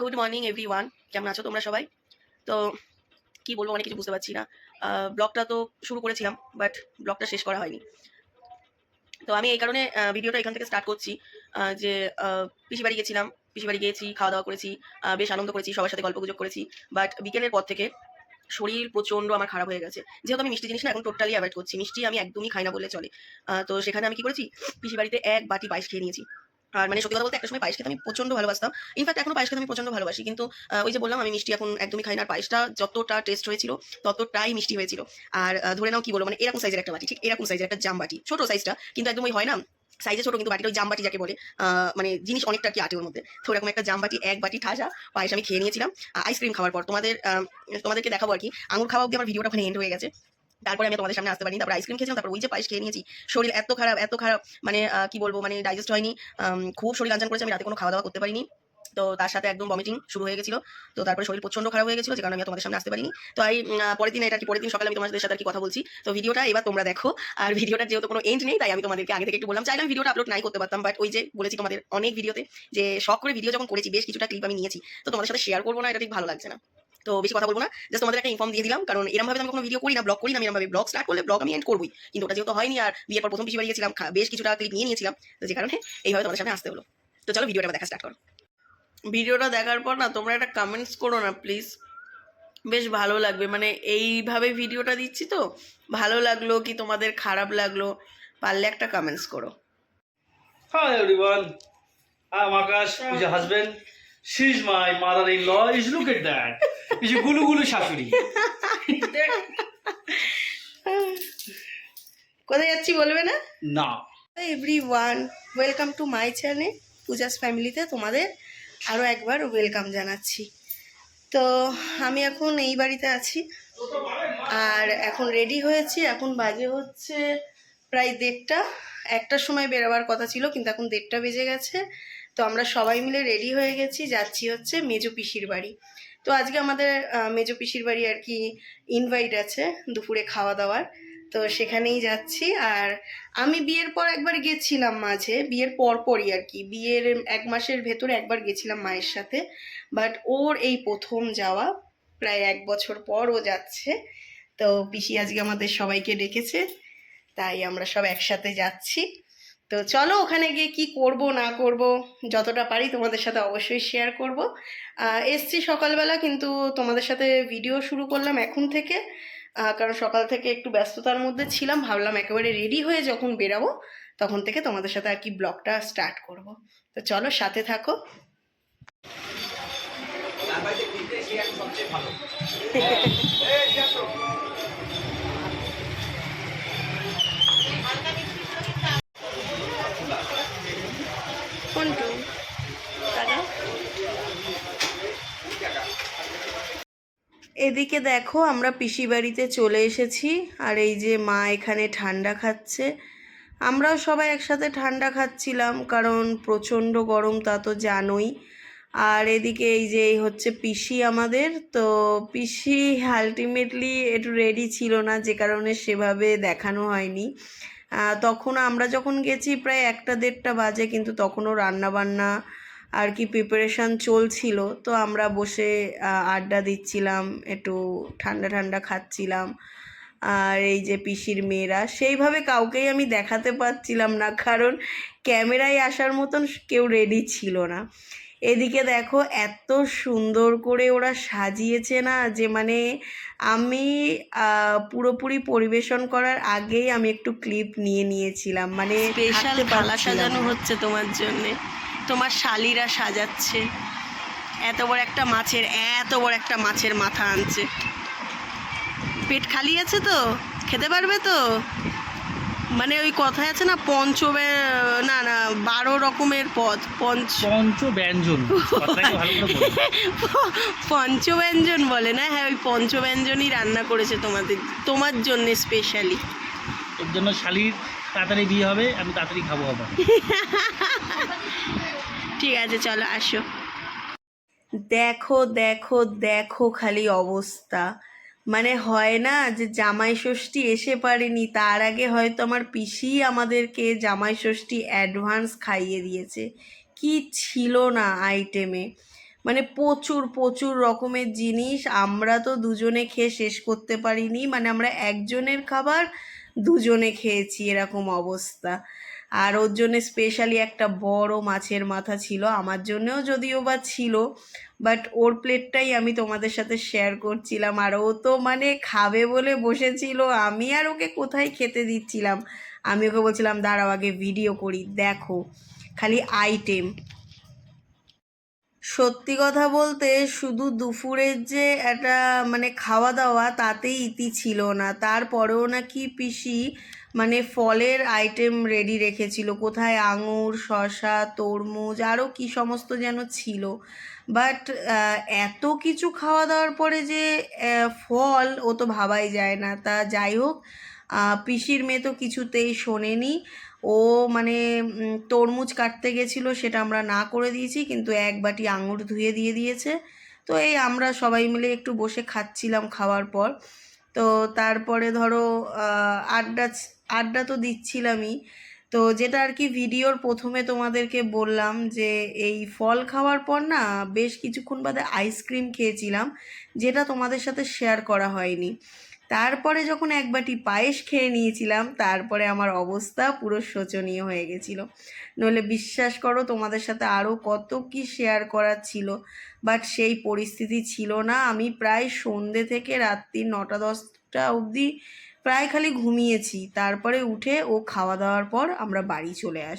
Good morning every one কেমন আছো তোমরা সবাই? তো কি বলব, অনেক কিছু বুঝতে পারছি না। ব্লগটা তো শুরু করেছিলাম বাট ব্লগটা শেষ করা হয়নি। তো আমি এই কারণে ভিডিওটা এখান থেকে স্টার্ট করছি যে পিসি বাড়ি গেছিলাম, পিসি বাড়ি গিয়েছি, খাওয়া দাওয়া করেছি বেশ আনন্দ করেছি, সবার সাথে গল্প গুজব করেছি বাট বিকেলের পর থেকে শরীর প্রচণ্ড আমার খারাপ হয়ে গেছে। যেহেতু আমি মিষ্টি জিনিস না এখন টোটালি অ্যাভয়েড করছি, মিষ্টি আমি একদমই খাই না বলে চলে। তো সেখানে আমি কি করেছি, পিসি বাড়িতে এক বাটি পায়েস খেয়ে নিয়েছি। আর মানে সত্যি কথা বলতে একটা সময় পায়েস খেতে আমি প্রচণ্ড ভালোবাসতাম। ইনফ্যাক্ট এখনও পায়েস খেতে আমি প্রচণ্ড ভালোবাসি। কিন্তু ওই যে বললাম, আমি মিষ্টি এখন একদমই খাই না। আর পায়েসটা যতটা টেস্ট হয়েছিল, ততটাই মিষ্টি হয়েছিল। আর ধরে নাও কি বলব মানে এরকম সাইজের একটা বাটি, ঠিক এরকম সাইজের একটা জাম বাটি ছোট সাইজটা কিন্তু একদম ওই হয় না সাইজে ছোট, কিন্তু বাটিটা ওই জাম বাটি যাকে বলে মানে জিনিস অনেকটা কি আটে ওর মধ্যে। তো এরকম একটা জাম বাটি এক বাটি ঠাসা পায়েস আমি খেয়ে নিয়েছিলাম। আইসক্রিম খাওয়ার পর। তোমাদের তোমাদেরকে দেখাবো আর কি। আঙুর খাওয়া অব্দি আমার ভিডিওটা ওখানে এন্ড হয়ে গেছে। তারপরে আমি তোমাদের সামনে আসতে পারিনি, তারপর আইসক্রিম খেয়েছিলাম, তারপর ওই যে পায়েস খেয়ে নিয়েছি, শরীর এত খারাপ এত খারাপ মানে কি বলব মানে ডাইজেস্ট হয়নি খুব শরীর আঞ্চান করেছে, আমি রাতে কোনো খাওয়া দাওয়া করতে পারিনি, তো তার সাথে একদম ভমিটিং শুরু হয়ে গেছিল, তো তারপরে শরীর প্রচণ্ড খারাপ হয়ে গেছিল, যে কারণে আমি তোমাদের সামনে আসতে পারিনি, তো এই পরের দিন এটা কি, পরের দিন সকালে আমি তোমাদের সাথে আর কি কথা বলছি, তো ভিডিওটা এবার তোমরা দেখো, আর ভিডিওটা যেহেতু কোনো এন্ড নেই, তাই আমি তোমাদেরকে আগে থেকে একটু বললাম, চাইলে আমি ভিডিওটা আপলোড নাই করতে পারতাম বাট ওই যে বলেছি তোমাদের অনেক ভিডিওতে, যে শখ করে ভিডিও যখন করেছি, বেশ কিছুটা ক্লিপ আমি নিয়েছি, তো তোমাদের সাথে শেয়ার করব না, এটা ঠিক ভালো লাগছে না। তো বেশি কথা বলব না। জাস্ট তোমাদের একটা ইনফর্ম দিয়ে দিলাম কারণ এরকম ভাবে আমি কোনো ভিডিও করি না ব্লগ করি না আমি এরকম ভাবে ব্লগ স্টার্ট করলে ব্লগ আমি এন্ড করবই। কিন্তু ওটা যেহেতু হয়নি আর বিয়ের পর প্রথম পিছিয়ে বাড়ি গেছিলাম বেশ কিছুটা ক্লিপ নিয়ে নিয়েছিলাম তো যে কারণে এইভাবে তোমাদের সামনে আসতে হলো। তো চলো ভিডিওটা দেখা স্টার্ট করো। ভিডিওটা দেখার পর না তোমরা একটা কমেন্টস করো না প্লিজ বেশ ভালো লাগবে মানে এইভাবে ভিডিওটা দিচ্ছি তো ভালো লাগল কি তোমাদের খারাপ লাগল পারলে একটা কমেন্টস করো। Everyone. I'm Akash, who's your husband. She's my mother-in-law. Is look at that. Is a gulu gulu shashuri. কোথায় যাচ্ছি বলবে না না everyone welcome to my channel Puja's ফ্যামিলিতে তোমাদের আরও একবার ওয়েলকাম জানাচ্ছি তো আমি এখন এই বাড়িতে আছি আর এখন রেডি হয়েছি এখন বাজে হচ্ছে প্রায় দেড়টা একটার সময় বেরোবার কথা ছিল কিন্তু এখন দেড়টা বেজে গেছে তো আমরা সবাই মিলে রেডি হয়ে গেছি, যাচ্ছি হচ্ছে মেজো পিসির বাড়ি। তো আজকে আমাদের মেজো পিসির বাড়ি আর কি ইনভাইট আছে দুপুরে খাওয়া দাওয়ার। তো সেখানেই যাচ্ছি আর আমি বিয়ের পর একবার গেছিলাম মাঝে, বিয়ের পর পরই আর কি। বিয়ের এক মাসের ভেতরে একবার গেছিলাম মায়ের সাথে বাট ওর এই প্রথম যাওয়া প্রায় এক বছর পর ও যাচ্ছে। তো পিসি আজকে আমাদের সবাইকে ডেকেছে, তাই আমরা সব একসাথে যাচ্ছি। তো চলো ওখানে গিয়ে কি করব না করব যতটা পারি তোমাদের সাথে অবশ্যই শেয়ার করব। এসছি সকালবেলা কিন্তু তোমাদের সাথে ভিডিও শুরু করলাম এখন থেকে। কারণ সকাল থেকে একটু ব্যস্ততার মধ্যে ছিলাম ভাবলাম একেবারে রেডি হয়ে যখন বেরাবো তখন থেকে তোমাদের সাথে আর কি ব্লগটা স্টার্ট করব। তো চলো সাথে থাকো। কোনটু এদিকে দেখো, আমরা পিসি বাড়িতে চলে এসেছি, আর এই যে মা এখানে ঠান্ডা খাচ্ছে। আমরাও সবাই একসাথে ঠান্ডা খাচ্ছিলাম, কারণ প্রচণ্ড গরম তা তো জানোই। আর এদিকে এই যে এই হচ্ছে পিসি আমাদের, তো পিসি আলটিমেটলি একটু রেডি ছিল না, যে কারণে সেভাবে দেখানো হয়নি। তখন আমরা যখন গেছি প্রায় একটা দেড়টা বাজে, কিন্তু তখনও রান্না বান্না আর কি প্রিপারেশান চলছিল তো আমরা বসে আড্ডা দিচ্ছিলাম একটু ঠান্ডা ঠান্ডা খাচ্ছিলাম। আর এই যে পিসির মেয়েরা সেইভাবে কাউকেই আমি দেখাতে পারছিলাম না কারণ ক্যামেরায় আসার মতন কেউ রেডি ছিল না। এদিকে দেখো এত সুন্দর করে ওরা সাজিয়েছে না যে মানে আমি পুরোপুরি পরিবেশন করার আগেই আমি একটু ক্লিপ নিয়ে নিয়েছিলাম মানে স্পেশাল পারছিলাম সাজানো হচ্ছে তোমার জন্যে। তোমার শালিরা সাজাচ্ছে। এত বড় একটা মাছের এত বড় একটা মাছের মাথা আনছে। পেট খালি আছে তো? খেতে পারবে তো? মানে ওই কথায় আছে না পঞ্চ না না বারো রকমের পদ পঞ্চ পঞ্চ ব্যঞ্জন পঞ্চ। পঞ্চব্যঞ্জন বলে না? হ্যাঁ ওই পঞ্চ ব্যঞ্জনই রান্না করেছে তোমাদের তোমার জন্য স্পেশালি এর জন্য শালির তাড়াতাড়ি বিয়ে হবে আমি তাড়াতাড়ি খাব আবার। ঠিক আছে, চলো আসো। দেখো দেখো দেখো খালি অবস্থা। মানে হয় না যে জামাই ষষ্ঠী এসে পারেনি, তার আগে হয়তো আমার পিসি আমাদেরকে জামাই ষষ্ঠী অ্যাডভান্স খাইয়ে দিয়েছে। কি ছিল না আইটেমে মানে প্রচুর প্রচুর রকমের জিনিস, আমরা তো দুজনে খেয়ে শেষ করতে পারিনি। মানে আমরা একজনের খাবার দুজনে খেয়েছি, এরকম অবস্থা। আর ওর জন্য স্পেশালি একটা বড় মাছের মাথা ছিল, আমার জন্যেও যদিও বা ছিল বাট ওর প্লেটটাই আমি তোমাদের সাথে শেয়ার করছিলাম। আর ও তো মানে খাবে বলে বসেছিল, আমি আর ওকে কোথায় খেতে দিচ্ছিলাম? আমি ওকে বলছিলাম, দাঁড়াও, আগে ভিডিও করি, দেখো, খালি আইটেম সত্যি কথা বলতে, শুধু দুপুরের যে একটা মানে খাওয়া দাওয়া তাতেই ইতি ছিল না। তারপরেও নাকি পিসি মানে ফলের আইটেম রেডি রেখেছিল। কোথায় আঙুর, শসা, তরমুজ আরও কি সমস্ত যেন ছিল। বাট এত কিছু খাওয়া দাওয়ার পরে যে ফল, ও তো ভাবাই যায় না। তা যাই হোক পিসির মেয়ে তো কিছুতেই শোনেনি। ও মানে তরমুজ কাটতে গেছিল, সেটা আমরা না করে দিয়েছি, কিন্তু এক বাটি আঙুর ধুয়ে দিয়ে দিয়েছে। তো এই আমরা সবাই মিলে একটু বসে খাচ্ছিলাম খাওয়ার পর। তো তারপরে ধরো আড্ডা আড্ডা তো দিচ্ছিলামই। তো যেটা আর কি ভিডিওর প্রথমে তোমাদেরকে বললাম যে, এই ফল খাওয়ার পর না বেশ কিছুক্ষণ বাদে আইসক্রিম খেয়েছিলাম, যেটা তোমাদের সাথে শেয়ার করা হয়নি। তারপরে যখন এক বাটি পায়েস খেয়ে নিয়েছিলাম, তারপরে আমার অবস্থা পুরো শোচনীয় হয়ে গেছিল। নইলে বিশ্বাস করো, তোমাদের সাথে আরও কত কি শেয়ার করার ছিল বাট সেই পরিস্থিতি ছিল না। আমি প্রায় সন্ধে থেকে রাত্রি নটা দশটা অবধি প্রায় খালি ঘুমিয়েছি। তারপরে উঠে ও খাওয়া দাওয়ার পর আমরা বাড়ি চলে আসি